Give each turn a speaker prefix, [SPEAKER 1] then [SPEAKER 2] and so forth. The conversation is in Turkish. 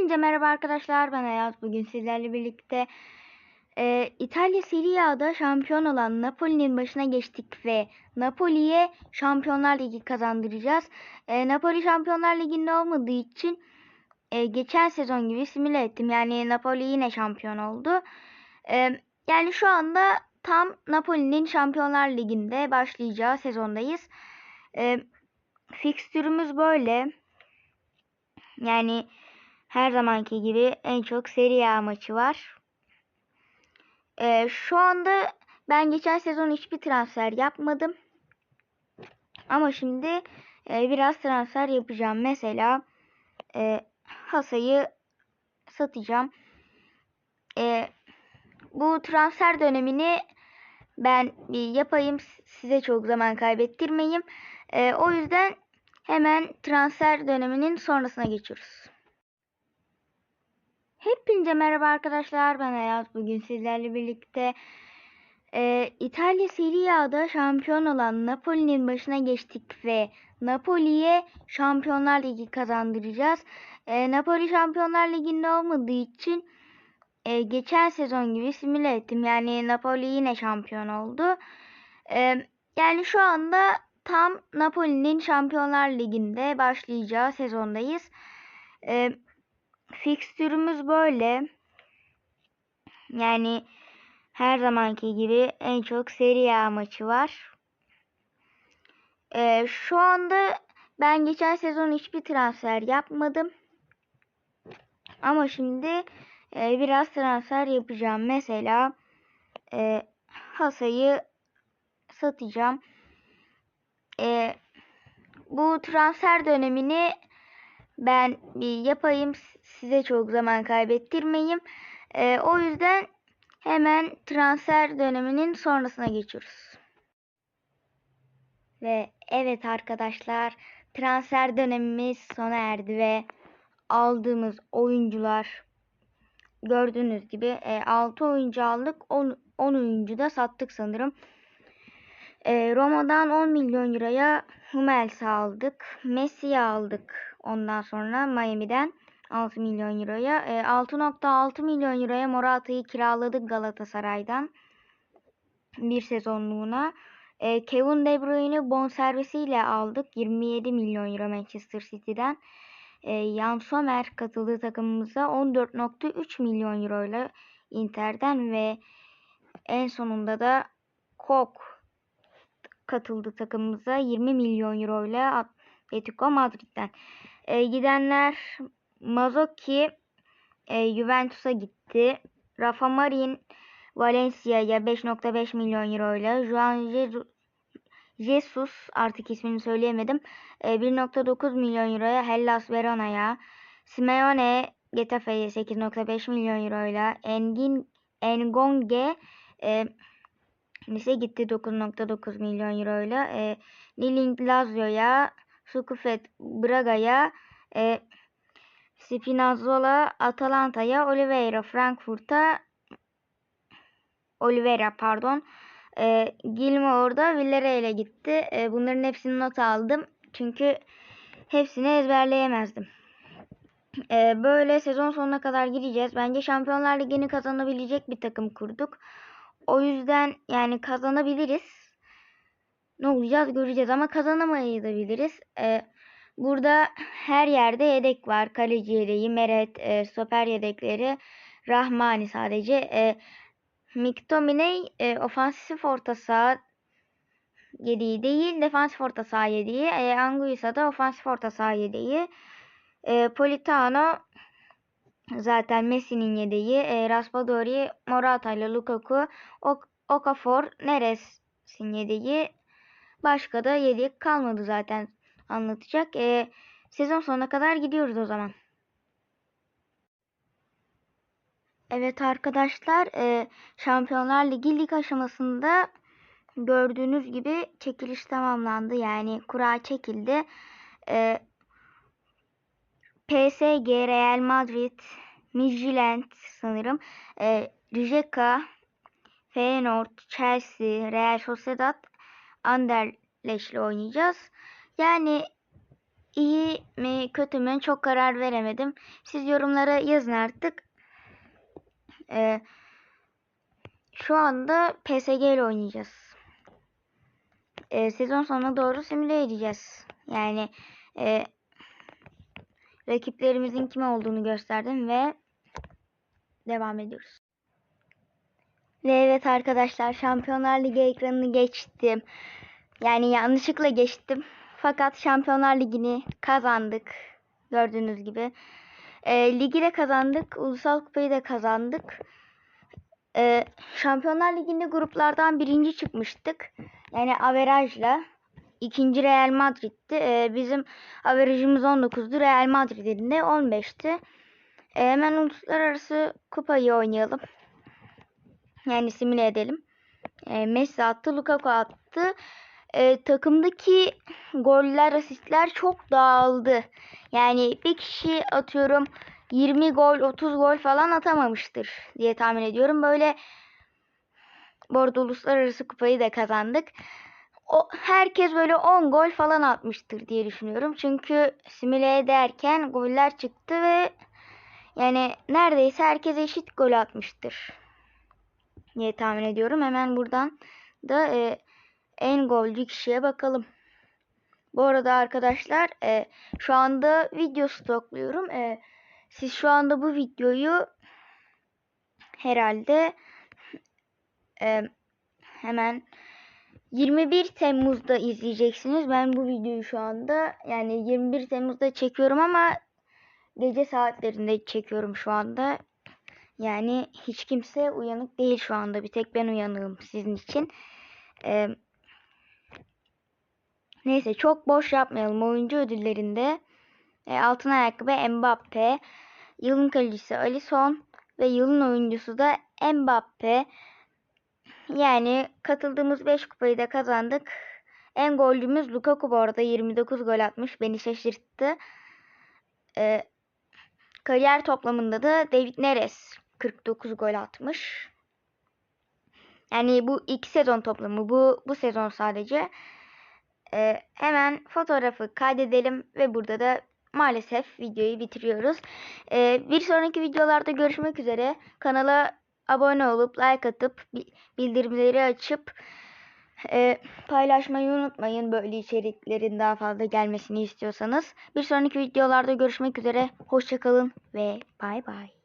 [SPEAKER 1] Hepinize merhaba arkadaşlar. Ben Hayat. Bugün sizlerle birlikte e, İtalya Serie A'da şampiyon olan Napoli'nin başına geçtik ve Napoli'ye Şampiyonlar Ligi kazandıracağız. E, Napoli Şampiyonlar Ligi'nde olmadığı için e, geçen sezon gibi simüle ettim. Yani Napoli yine şampiyon oldu. E, yani şu anda tam Napoli'nin Şampiyonlar Ligi'nde başlayacağı sezondayız. E, fikstürümüz böyle. Yani her zamanki gibi en çok Serie A maçı var. Ee, şu anda ben geçen sezon hiçbir transfer yapmadım. Ama şimdi e, biraz transfer yapacağım. Mesela e, Hasa'yı satacağım. E, bu transfer dönemini ben bir yapayım. Size çok zaman kaybettirmeyeyim. E, o yüzden hemen transfer döneminin sonrasına geçiyoruz. Hepinize merhaba arkadaşlar. Ben Hayat. Bugün sizlerle birlikte e, İtalya Serie A'da şampiyon olan Napoli'nin başına geçtik ve Napoli'ye Şampiyonlar Ligi kazandıracağız. E, Napoli Şampiyonlar Ligi'nde olmadığı için e, geçen sezon gibi simüle ettim. Yani Napoli yine şampiyon oldu. E, yani şu anda tam Napoli'nin Şampiyonlar Ligi'nde başlayacağı sezondayız. E, fikstürümüz böyle. Yani her zamanki gibi en çok Serie A maçı var. Ee, şu anda ben geçen sezon hiçbir transfer yapmadım. Ama şimdi e, biraz transfer yapacağım. Mesela e, Hasa'yı satacağım. E, bu transfer dönemini ben bir yapayım. Size çok zaman kaybettirmeyeyim. E, o yüzden hemen transfer döneminin sonrasına geçiyoruz. Ve evet arkadaşlar transfer dönemimiz sona erdi ve aldığımız oyuncular gördüğünüz gibi e, 6 oyuncu aldık 10, 10 oyuncu da sattık sanırım. E, Roma'dan 10 milyon euroya Hummels'i aldık. Messi'yi aldık ondan sonra Miami'den. 6 milyon euroya. E, 6.6 milyon euroya Morata'yı kiraladık Galatasaray'dan. Bir sezonluğuna. E, Kevin De Bruyne'i bonservisiyle aldık. 27 milyon euro Manchester City'den. E, Jan Sommer katıldığı takımımıza 14.3 milyon euro ile Inter'den ve en sonunda da Kok katıldı takımımıza 20 milyon euro ile Atletico Madrid'den. E, gidenler Mazzocchi e, Juventus'a gitti. Rafa Marin Valencia'ya 5.5 milyon euro ile Juan Jesus artık ismini söyleyemedim. E, 1.9 milyon euroya Hellas Verona'ya. Simeone Getafe'ye 8.5 milyon euro ile Engin Engonge e, ise gitti 9.9 milyon euro ile. E, Lazio'ya, Sukufet Braga'ya, e, Spinazzola Atalanta'ya, Oliveira Frankfurt'a Oliveira pardon. E, Gilmour da Villarreal'e gitti. E, bunların hepsini not aldım. Çünkü hepsini ezberleyemezdim. E, böyle sezon sonuna kadar gideceğiz. Bence Şampiyonlar Ligi'ni kazanabilecek bir takım kurduk. O yüzden yani kazanabiliriz. Ne olacağız göreceğiz ama kazanamayabiliriz. E, Burada her yerde yedek var. Kaleci yedeği, Meret, e, stoper yedekleri, Rahmani sadece. E, McTominay e, ofansif orta saha yedeği değil, defansif orta saha yedeği. E, Anguissa da ofansif orta saha yedeği. E, Politano zaten Messi'nin yedeği. E, Raspadori, Morata ile Lukaku, ok Okafor, Neres'in yedeği. Başka da yedek kalmadı zaten anlatacak. E, sezon sonuna kadar gidiyoruz o zaman. Evet arkadaşlar e, Şampiyonlar Ligi lig aşamasında gördüğünüz gibi çekiliş tamamlandı. Yani kura çekildi. E, PSG, Real Madrid, Midtjylland sanırım, e, Rijeka, Feyenoord, Chelsea, Real Sociedad, Anderlecht ile oynayacağız. Yani iyi mi kötü mü çok karar veremedim. Siz yorumlara yazın artık. Ee, şu anda PSG ile oynayacağız. Ee, sezon sonuna doğru simüle edeceğiz. Yani e, rakiplerimizin kim olduğunu gösterdim ve devam ediyoruz. Ve evet arkadaşlar Şampiyonlar Ligi ekranını geçtim. Yani yanlışlıkla geçtim. Fakat Şampiyonlar Ligi'ni kazandık. Gördüğünüz gibi. E, ligi de kazandık. Ulusal Kupayı da kazandık. E, Şampiyonlar Ligi'nde gruplardan birinci çıkmıştık. Yani averajla. İkinci Real Madrid'ti. E, bizim averajımız 19'du. Real Madrid'in de 15'ti. E, hemen uluslararası kupayı oynayalım. Yani simüle edelim. E, Messi attı, Lukaku attı. E, takımdaki goller, asistler çok dağıldı. Yani bir kişi atıyorum 20 gol, 30 gol falan atamamıştır diye tahmin ediyorum. Böyle bu arada uluslararası kupayı da kazandık. O, herkes böyle 10 gol falan atmıştır diye düşünüyorum. Çünkü simüle ederken goller çıktı ve yani neredeyse herkes eşit gol atmıştır diye tahmin ediyorum. Hemen buradan da e, en golcü kişiye bakalım. Bu arada arkadaşlar e, şu anda video stokluyorum. E, siz şu anda bu videoyu herhalde e, hemen 21 Temmuz'da izleyeceksiniz. Ben bu videoyu şu anda yani 21 Temmuz'da çekiyorum ama gece saatlerinde çekiyorum şu anda. Yani hiç kimse uyanık değil şu anda. Bir tek ben uyanığım sizin için. Ee, neyse çok boş yapmayalım. Oyuncu ödüllerinde e, altın ayakkabı Mbappe, yılın kalecisi Alisson ve yılın oyuncusu da Mbappe. Yani katıldığımız 5 kupayı da kazandık. En golcümüz Lukaku bu arada 29 gol atmış. Beni şaşırttı. Ee, kariyer toplamında da David Neres 49 gol atmış. Yani bu iki sezon toplamı. Bu bu sezon sadece. Ee, hemen fotoğrafı kaydedelim ve burada da maalesef videoyu bitiriyoruz. Ee, bir sonraki videolarda görüşmek üzere. Kanala abone olup like atıp bildirimleri açıp e, paylaşmayı unutmayın böyle içeriklerin daha fazla gelmesini istiyorsanız. Bir sonraki videolarda görüşmek üzere. Hoşçakalın ve bay bay.